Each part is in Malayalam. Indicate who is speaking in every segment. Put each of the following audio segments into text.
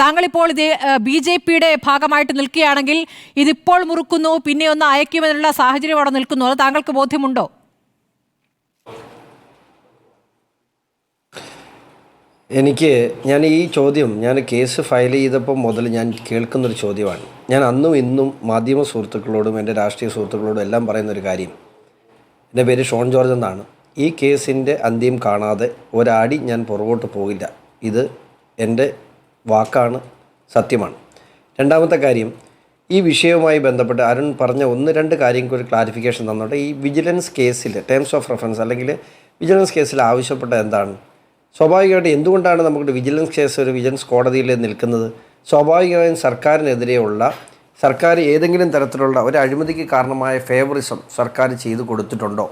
Speaker 1: താങ്കൾ ഇപ്പോൾ ഇത് ബി ജെ പിയുടെ ഭാഗമായിട്ട് നിൽക്കുകയാണെങ്കിൽ ഇതിപ്പോൾ മുറുക്കുന്നു പിന്നെ ഒന്ന് അയക്കുമെന്നുള്ള സാഹചര്യം അവിടെ നിൽക്കുന്നു. അത് താങ്കൾക്ക് ബോധ്യമുണ്ടോ?
Speaker 2: എനിക്ക് ഞാൻ ഈ ചോദ്യം ഞാൻ കേസ് ഫയൽ ചെയ്തപ്പോൾ മുതൽ ഞാൻ കേൾക്കുന്നൊരു ചോദ്യമാണ്. ഞാൻ അന്നും ഇന്നും മാധ്യമ സുഹൃത്തുക്കളോടും എന്റെ രാഷ്ട്രീയ സുഹൃത്തുക്കളോടും എല്ലാം പറയുന്നൊരു കാര്യം. എന്റെ പേര് ഷോൺ ജോർജ് എന്നാണ്. ഈ കേസിന്റെ അന്ത്യം കാണാതെ ഒരാടി ഞാൻ പുറകോട്ട് പോകില്ല. ഇത് എന്റെ വാക്കാണ് സത്യമാണ്. രണ്ടാമത്തെ കാര്യം ഈ വിഷയവുമായി ബന്ധപ്പെട്ട് അരുൺ പറഞ്ഞ ഒന്ന് രണ്ട് കാര്യങ്ങൾക്ക് ഒരു ക്ലാരിഫിക്കേഷൻ തന്നോട്ടെ. ഈ വിജിലൻസ് കേസിൽ ടേംസ് ഓഫ് റെഫറൻസ് അല്ലെങ്കിൽ വിജിലൻസ് കേസിൽ ആവശ്യപ്പെട്ട എന്താണ്? സ്വാഭാവികമായിട്ട് എന്തുകൊണ്ടാണ് നമുക്ക് വിജിലൻസ് കേസ് ഒരു വിജിലൻസ് കോടതിയിൽ നിൽക്കുന്നത്? സ്വാഭാവികമായും സർക്കാരിനെതിരെയുള്ള സർക്കാർ ഏതെങ്കിലും തരത്തിലുള്ള ഒരു അഴിമതിക്ക് കാരണമായ ഫേവറിസം സർക്കാർ ചെയ്തു കൊടുത്തിട്ടുണ്ടോ?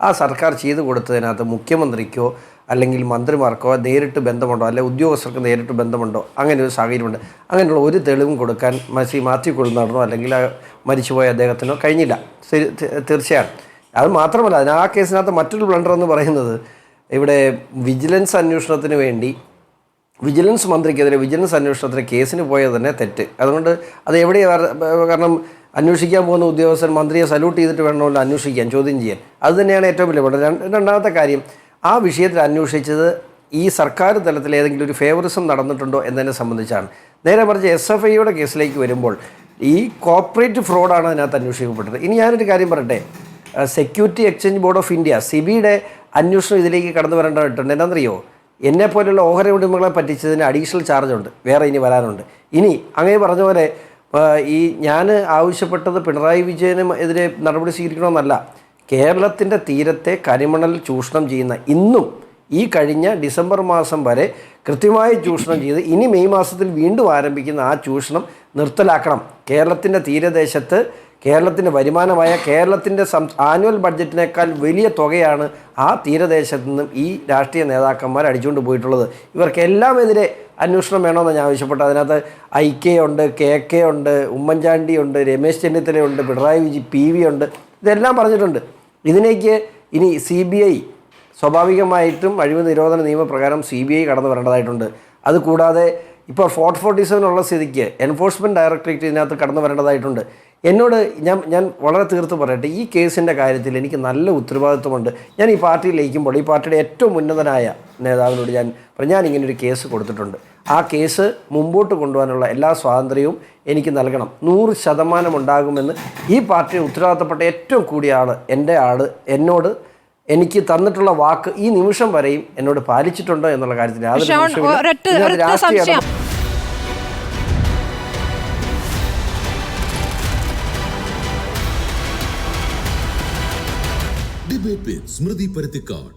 Speaker 2: ആ സർക്കാർ ചെയ്തു കൊടുത്തതിനകത്ത് മുഖ്യമന്ത്രിക്കോ അല്ലെങ്കിൽ മന്ത്രിമാർക്കോ നേരിട്ട് ബന്ധമുണ്ടോ അല്ലെങ്കിൽ ഉദ്യോഗസ്ഥർക്ക് നേരിട്ട് ബന്ധമുണ്ടോ അങ്ങനെ ഒരു സാഹചര്യമുണ്ട്. അങ്ങനെയുള്ള ഒരു തെളിവും കൊടുക്കാൻ മസി മാത്യു കൊള്ളുന്നറിനോ അല്ലെങ്കിൽ മരിച്ചുപോയ അദ്ദേഹത്തിനോ കഴിഞ്ഞില്ല. തീർച്ചയാണ്. അത് മാത്രമല്ല അതിന് ആ കേസിനകത്ത് മറ്റൊരു ബ്ലണ്ടർ എന്ന് പറയുന്നത് ഇവിടെ വിജിലൻസ് അന്വേഷണത്തിന് വേണ്ടി വിജിലൻസ് മന്ത്രിക്കെതിരെ വിജിലൻസ് അന്വേഷണത്തിന് കേസിന് പോയത് തന്നെ തെറ്റ്. അതുകൊണ്ട് അത് എവിടെയാണ്? കാരണം അന്വേഷിക്കാൻ പോകുന്ന ഉദ്യോഗസ്ഥൻ മന്ത്രിയെ സല്യൂട്ട് ചെയ്തിട്ട് വേണമല്ലോ അന്വേഷിക്കാൻ ചോദ്യം ചെയ്യാൻ. അത് തന്നെയാണ് ഏറ്റവും വലിയ പാട് രണ്ട് രണ്ടാമത്തെ കാര്യം ആ വിഷയത്തിൽ അന്വേഷിച്ചത് ഈ സർക്കാർ തലത്തിൽ ഏതെങ്കിലും ഒരു ഫേവറിസം നടന്നിട്ടുണ്ടോ എന്നതിനെ സംബന്ധിച്ചാണ്. നേരെ മറിച്ച് എസ് എഫ് ഐയുടെ കേസിലേക്ക് വരുമ്പോൾ ഈ കോർപ്പറേറ്റ് ഫ്രോഡാണ് അതിനകത്ത് അന്വേഷിക്കപ്പെട്ടത്. ഇനി ഞാനൊരു കാര്യം പറയട്ടെ. Security exchange board of India സിബിയുടെ അന്വേഷണം ഇതിലേക്ക് കടന്നു വരേണ്ടതായിട്ടുണ്ട്. എന്താണെന്നറിയോ? എന്നെ പോലെയുള്ള ഓഹരി ഉടമകളെ പറ്റിച്ചതിന് അഡീഷണൽ ചാർജ് ഉണ്ട്. വേറെ ഇനി വരാനുണ്ട്. ഇനി അങ്ങനെ പറഞ്ഞ പോലെ ഈ ഞാൻ ആവശ്യപ്പെട്ടത് പിണറായി വിജയനും എതിരെ നടപടി സ്വീകരിക്കണമെന്നല്ല. കേരളത്തിന്റെ തീരത്തെ കരിമണൽ ചൂഷണം ചെയ്യുന്ന ഇന്നും ഈ കഴിഞ്ഞ ഡിസംബർ മാസം വരെ കൃത്യമായി ചൂഷണം ചെയ്ത് ഇനി മെയ് മാസത്തിൽ വീണ്ടും ആരംഭിക്കുന്ന ആ ചൂഷണം നിർത്തലാക്കണം. കേരളത്തിന്റെ തീരദേശത്ത് കേരളത്തിന്റെ വരുമാനമായ കേരളത്തിന്റെ സം ആനുവൽ ബഡ്ജറ്റിനേക്കാൾ വലിയ തുകയാണ് ആ തീരദേശത്ത് നിന്നും ഈ രാഷ്ട്രീയ നേതാക്കന്മാർ അടിച്ചുകൊണ്ട് പോയിട്ടുള്ളത്. ഇവർക്കെല്ലാം എതിരെ അന്വേഷണം വേണമെന്ന് ഞാൻ ആവശ്യപ്പെട്ടു അതിനകത്ത് ഐ കെ ഉണ്ട് കെ കെ ഉണ്ട് ഉമ്മൻചാണ്ടി ഉണ്ട് രമേശ് ചെന്നിത്തലയുണ്ട് പിണറായി വിജി പി വി ഉണ്ട്. ഇതെല്ലാം പറഞ്ഞിട്ടുണ്ട്. ഇതിനേക്ക് ഇനി സി ബി ഐ സ്വാഭാവികമായിട്ടും അഴിമതി നിരോധന നിയമപ്രകാരം സി ബി ഐ കടന്നു വരേണ്ടതായിട്ടുണ്ട്. അതുകൂടാതെ ഇപ്പോൾ ഫോർട്ട് ഫോർട്ടി സെവൻ ഉള്ള സ്ഥിതിക്ക് എൻഫോഴ്സ്മെന്റ് ഡയറക്ടറേറ്റ് ഇതിനകത്ത് കടന്നു വരേണ്ടതായിട്ടുണ്ട്. എന്നോട് ഞാൻ ഞാൻ വളരെ തീർത്ത് പറയട്ടെ ഈ കേസിന്റെ കാര്യത്തിൽ എനിക്ക് നല്ല ഉത്തരവാദിത്വമുണ്ട്. ഞാൻ ഈ പാർട്ടിയിൽ ലയിക്കുമ്പോൾ ഈ പാർട്ടിയുടെ ഏറ്റവും ഉന്നതനായ നേതാവിനോട് ഞാൻ ഞാൻ ഇങ്ങനെ ഒരു കേസ് കൊടുത്തിട്ടുണ്ട്. ആ കേസ് മുമ്പോട്ട് കൊണ്ടുപോകാനുള്ള എല്ലാ സ്വാതന്ത്ര്യവും എനിക്ക് നൽകണം. നൂറ് ശതമാനം ഉണ്ടാകുമെന്ന് ഈ പാർട്ടിയെ ഉത്തരവാദിത്തപ്പെട്ട ഏറ്റവും കൂടിയ ആൾ എന്റെ ആൾ എന്നോട് എനിക്ക് തന്നിട്ടുള്ള വാക്ക് ഈ നിമിഷം വരെയും എന്നോട് പാലിച്ചിട്ടുണ്ടോ എന്നുള്ള കാര്യത്തിൽ യാതൊരു
Speaker 1: ഷോൺ,
Speaker 2: സംശയവുമില്ല.
Speaker 1: ഒരൊറ്റ
Speaker 2: ഇതിനകത്ത്
Speaker 1: ഒരൊറ്റ
Speaker 2: രാഷ്ട്രീയ
Speaker 1: സംശയം
Speaker 3: ഡിബേറ്റ് വിത്ത് സ്മൃതി പരുത്തിക്കാട്